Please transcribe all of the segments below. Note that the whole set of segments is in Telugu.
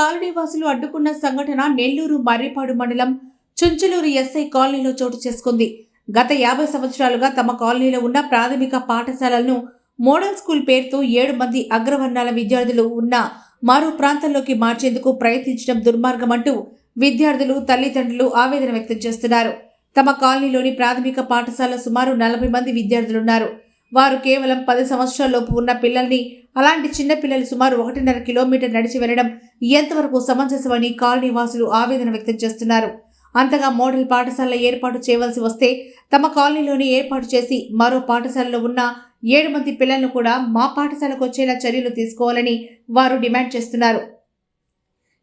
కాలనీ వాసులు అడ్డుకున్న సంఘటన నెల్లూరు మర్రిపాడు మండలం చుంచులూరు ఎస్ఐ కాలనీలో చోటు చేసుకుంది. గత యాభై సంవత్సరాలుగా తమ కాలనీలో ఉన్న ప్రాథమిక పాఠశాలలను మోడల్ స్కూల్ పేరుతో ఏడు మంది అగ్రవర్ణాల విద్యార్థులు ఉన్న మరో ప్రాంతంలోకి మార్చేందుకు ప్రయత్నించడం దుర్మార్గమంటూ విద్యార్థులు తల్లిదండ్రులు ఆవేదన వ్యక్తం చేస్తున్నారు. తమ కాలనీలోని ప్రాథమిక పాఠశాల సుమారు నలభై మంది విద్యార్థులున్నారు. వారు కేవలం పది సంవత్సరాలలోపు ఉన్న పిల్లల్ని అలాంటి చిన్న పిల్లలు సుమారు ఒకటిన్నర కిలోమీటర్ నడిచి వెళ్ళడం ఎంతవరకు సమంజసమని కాలనీ వాసులు ఆవేదన వ్యక్తం చేస్తున్నారు. అంతగా మోడల్ పాఠశాల ఏర్పాటు చేయవలసి వస్తే తమ కాలనీలోనే ఏర్పాటు చేసి మరో పాఠశాలలో ఉన్న ఏడు మంది పిల్లలను కూడా మా పాఠశాలకు వచ్చేలా చర్యలు తీసుకోవాలని వారు డిమాండ్ చేస్తున్నారు.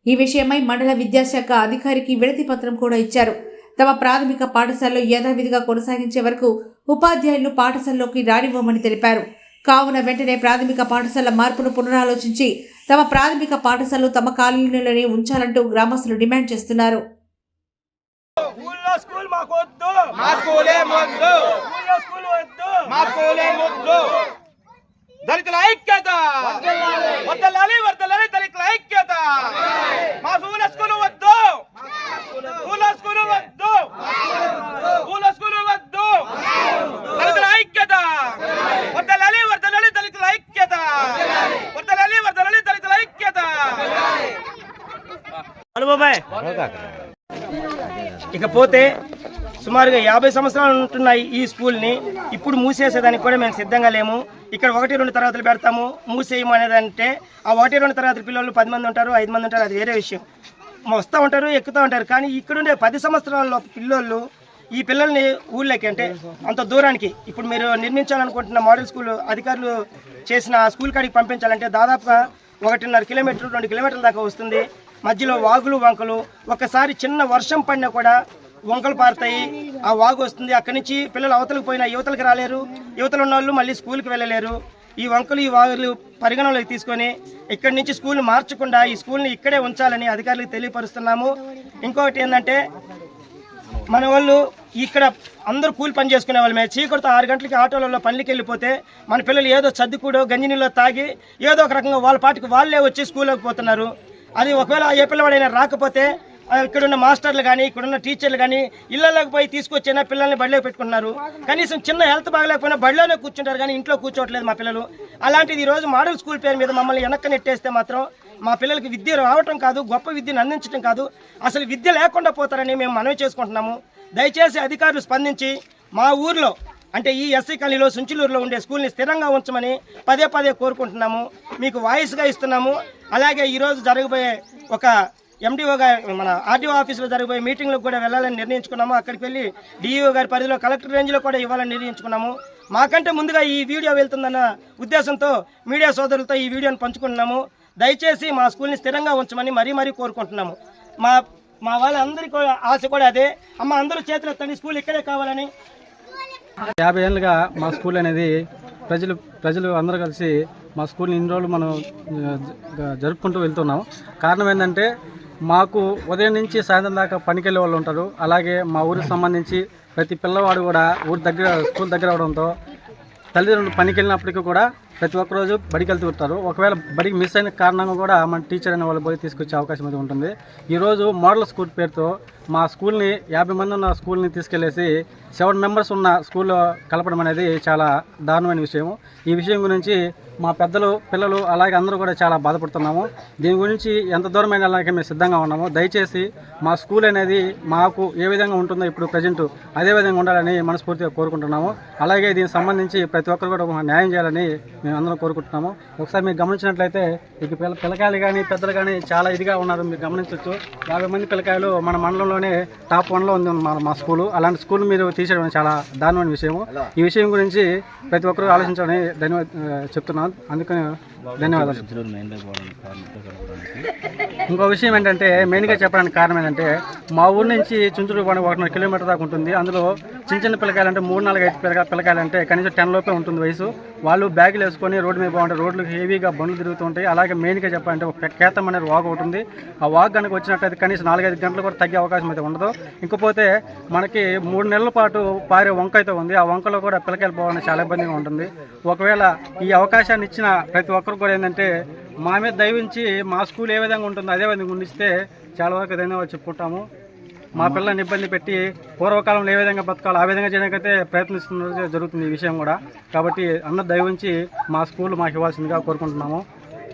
ఈ విషయమై మండల విద్యాశాఖ అధికారికి విడతి పత్రం కూడా ఇచ్చారు. తమ ప్రాథమిక పాఠశాలలో యథావిధిగా కొనసాగించే వరకు ఉపాధ్యాయులు పాఠశాలలోకి రానివ్వమని తెలిపారు. కావున వెంటనే ప్రాథమిక పాఠశాల మార్పును పునరాలోచించి తమ ప్రాథమిక పాఠశాలలు తమ కాలనీలోనే ఉంచాలంటూ గ్రామస్తులు డిమాండ్ చేస్తున్నారు. ఊళ్ళో స్కూల్ మాకు వద్దు మా స్కూలే మొద్దు. ఊళ్ళో స్కూల్ వద్దు. మా స్కూలే మొద్దు. దళితుల ఐక్యత. వద్దలాలి వద్దలాలి దళితుల ఐక్యత మా ఊళ్ళో స్కూల్ వద్దు ఊళ్ళో స్కూల్ వద్దు ఊళ్ళో స్కూల్ వద్దు దళితుల ఐక్యత వద్దలాలి వద్దలాలి దళితుల ఐక్యత వద్దలాలి వద్దలాలి దళితుల ఐక్యత అనుబాబాయ్ ఇకపోతే సుమారుగా యాభై సంవత్సరాలు ఉంటున్నాయి ఈ స్కూల్ని. ఇప్పుడు మూసేసేదానికి కూడా మేము సిద్ధంగా లేము. ఇక్కడ ఒకటి రెండు తరగతులు పెడతాము. మూసేయము అనేదంటే ఆ ఒకటి రెండు తరగతి పిల్లలు పది మంది ఉంటారు ఐదు మంది ఉంటారు అది వేరే విషయం. వస్తూ ఉంటారు ఎక్కుతూ ఉంటారు. కానీ ఇక్కడుండే పది సంవత్సరాల్లో పిల్లోళ్ళు ఈ పిల్లల్ని ఊళ్ళోకి అంటే అంత దూరానికి ఇప్పుడు మీరు నిర్మించాలనుకుంటున్న మోడల్ స్కూల్ అధికారులు చేసిన స్కూల్ కాడికి పంపించాలంటే దాదాపుగా ఒకటిన్నర కిలోమీటర్లు రెండు కిలోమీటర్ల దాకా వస్తుంది. మధ్యలో వాగులు వంకలు. ఒకసారి చిన్న వర్షం పడినా కూడా వంకలు పారుతాయి. ఆ వాగు వస్తుంది. అక్కడి నుంచి పిల్లలు అవతలకు పోయినా యువతలకు రాలేరు. యువతలు ఉన్న వాళ్ళు మళ్ళీ స్కూల్కి వెళ్ళలేరు. ఈ వంకలు ఈ వాగులు పరిగణలోకి తీసుకొని ఇక్కడి నుంచి స్కూల్ మార్చకుండా ఈ స్కూల్ని ఇక్కడే ఉంచాలని అధికారులకు తెలియపరుస్తున్నాము. ఇంకొకటి ఏంటంటే మన వాళ్ళు ఇక్కడ అందరూ కూలి పని చేసుకునే వాళ్ళమే. చీకటితో ఆరు గంటలకి ఆటోలలో పనులకి వెళ్ళిపోతే మన పిల్లలు ఏదో చదువుకూడో గంజి నీళ్ళు తాగి ఏదో ఒక రకంగా వాళ్ళ పాటికి వాళ్ళే వచ్చి స్కూల్లోకి పోతున్నారు. అది ఒకవేళ ఏ పిల్లవాడైనా రాకపోతే ఇక్కడున్న మాస్టర్లు కానీ ఇక్కడున్న టీచర్లు కానీ ఇళ్ళలోకి పోయి తీసుకొచ్చిన పిల్లల్ని బడిలోకి పెట్టుకుంటున్నారు. కనీసం చిన్న హెల్త్ బాగలేకపోయినా బడిలోనే కూర్చుంటారు కానీ ఇంట్లో కూర్చోవట్లేదు మా పిల్లలు. అలాంటిది ఈ రోజు మోడల్ స్కూల్ పేరు మీద మమ్మల్ని వెనక్కి నెట్టేస్తే మాత్రం మా పిల్లలకి విద్య రావటం కాదు గొప్ప విద్యను అందించడం కాదు. అసలు విద్య లేకుండా పోతారని మేము మనవి చేసుకుంటున్నాము. దయచేసి అధికారులు స్పందించి మా ఊర్లో అంటే ఈ ఎస్సీ కాలనీలో సుంచులూరులో ఉండే స్కూల్ని స్థిరంగా ఉంచమని పదే పదే కోరుకుంటున్నాము. మీకు వాయిస్గా ఇస్తున్నాము. అలాగే ఈరోజు జరగబోయే ఒక ఎండిఓగా మన ఆర్డీఓ ఆఫీసులో జరగబోయే మీటింగ్లకు కూడా వెళ్ళాలని నిర్ణయించుకున్నాము. అక్కడికి వెళ్ళి డిఈఓ గారి పరిధిలో కలెక్టర్ రేంజ్లో కూడా ఇవ్వాలని నిర్ణయించుకున్నాము. మాకంటే ముందుగా ఈ వీడియో వెళ్తుందన్న ఉద్దేశంతో మీడియా సోదరులతో ఈ వీడియోను పంచుకుంటున్నాము. దయచేసి మా స్కూల్ని స్థిరంగా ఉంచమని మరీ మరీ కోరుకుంటున్నాము. మా మా వాళ్ళందరికీ ఆశ కూడా అదే. అమ్మ అందరూ చేతులు ఎత్తండి స్కూల్ ఇక్కడే కావాలని యాభై ఏళ్ళుగా మా స్కూల్ అనేది ప్రజలు ప్రజలు అందరూ కలిసి మా స్కూల్ని ఇన్ని రోజులు మనం జరుపుకుంటూ వెళ్తున్నాం కారణం ఏంటంటే మాకు ఉదయం నుంచి సాయంత్రం దాకా పనికెళ్ళే వాళ్ళు ఉంటారు. అలాగే మా ఊరికి సంబంధించి ప్రతి పిల్లవాడు కూడా ఊరి దగ్గర స్కూల్ దగ్గర అవడంతో తల్లిదండ్రులు పనికి వెళ్ళినప్పటికీ కూడా ప్రతి ఒక్క రోజు బడికి వెళ్తూ ఉంటారు. ఒకవేళ బడికి మిస్ అయిన కారణంగా కూడా మన టీచర్ అనే వాళ్ళు పోయి తీసుకొచ్చే అవకాశం అయితే ఉంటుంది. ఈరోజు మోడల్ స్కూల్ పేరుతో మా స్కూల్ని యాభై మంది ఉన్న స్కూల్ని తీసుకెళ్ళేసి సెవెన్ మెంబర్స్ ఉన్న స్కూల్లో కలపడం అనేది చాలా దారుణమైన విషయం ఈ విషయం గురించి మా పెద్దలు పిల్లలు అలాగే అందరూ కూడా చాలా బాధపడుతున్నాము. దీని గురించి ఎంత దూరమైన అలాగే మేము సిద్ధంగా ఉన్నాము. దయచేసి మా స్కూల్ అనేది మాకు ఏ విధంగా ఉంటుందో ఇప్పుడు ప్రజెంట్ అదే విధంగా ఉండాలని మనస్ఫూర్తిగా కోరుకుంటున్నాము. అలాగే దీనికి సంబంధించి ప్రతి ఒక్కరు కూడా న్యాయం చేయాలని మేము అందరం కోరుకుంటున్నాము. ఒకసారి మీరు గమనించినట్లయితే ఇక పిల్ల పిల్లకాయలు కానీ పెద్దలు కానీ చాలా ఇదిగా ఉన్నారు. మీరు గమనించవచ్చు యాభై మంది పిల్లకాయలు మన మండలంలోనే టాప్ వన్లో ఉంది మా మా స్కూలు. అలాంటి స్కూల్ మీరు తీసేయడం చాలా దారుణమైన విషయం ఈ విషయం గురించి ప్రతి ఒక్కరూ ఆలోచించాలని ధన్యవాద చెప్తున్నాను. అందుకని ధన్యవాదాలు. ఇంకో విషయం ఏంటంటే మెయిన్గా చెప్పడానికి కారణం ఏంటంటే మా ఊరు నుంచి చుంచుడు పని ఒకటిన్నర కిలోమీటర్ దాకా ఉంటుంది. అందులో చిన్న చిన్న పిల్లకాయలు అంటే మూడు నాలుగు ఐదు పిల్లక పిల్లకాయలు అంటే కనీసం టెన్ లోపే ఉంటుంది వయసు. వాళ్ళు బ్యాగులు తీసుకొని రోడ్డు మీద బాగుంటాయి రోడ్లు హెవీగా బండ్లు తిరుగుతుంటాయి అలాగే మెయిన్గా చెప్పాలంటే ఒక కేతం అనేది వాగ్ ఒకటి ఉంది. ఆ వాగు కనుక వచ్చినట్టయితే కనీసం నాలుగైదు గంటలు కూడా తగ్గే అవకాశం అయితే ఉండదు. ఇంకపోతే మనకి మూడు నెలల పాటు పారే వంక అయితే ఉంది. ఆ వంకలో కూడా పిల్లకాయలు పోవడానికి చాలా ఇబ్బందిగా ఉంటుంది. ఒకవేళ ఈ అవకాశాన్ని ఇచ్చిన ప్రతి ఒక్కరు కూడా ఏంటంటే మా మీద దయవించి మా స్కూల్ ఏ విధంగా ఉంటుందో అదే విధంగా ఉండిస్తే చాలా వరకు ధన్యవాదాలు చెప్పుకుంటాము. మా పిల్లల్ని ఇబ్బంది పెట్టి పూర్వకాలంలో ఏ విధంగా బతకాలో ఆ విధంగా చేయడానికైతే ప్రయత్నిస్తున్నది జరుగుతుంది ఈ విషయం కూడా. కాబట్టి అందరు దయవుంచి మా స్కూల్ మాకు ఇవ్వాల్సిందిగా కోరుకుంటున్నాము.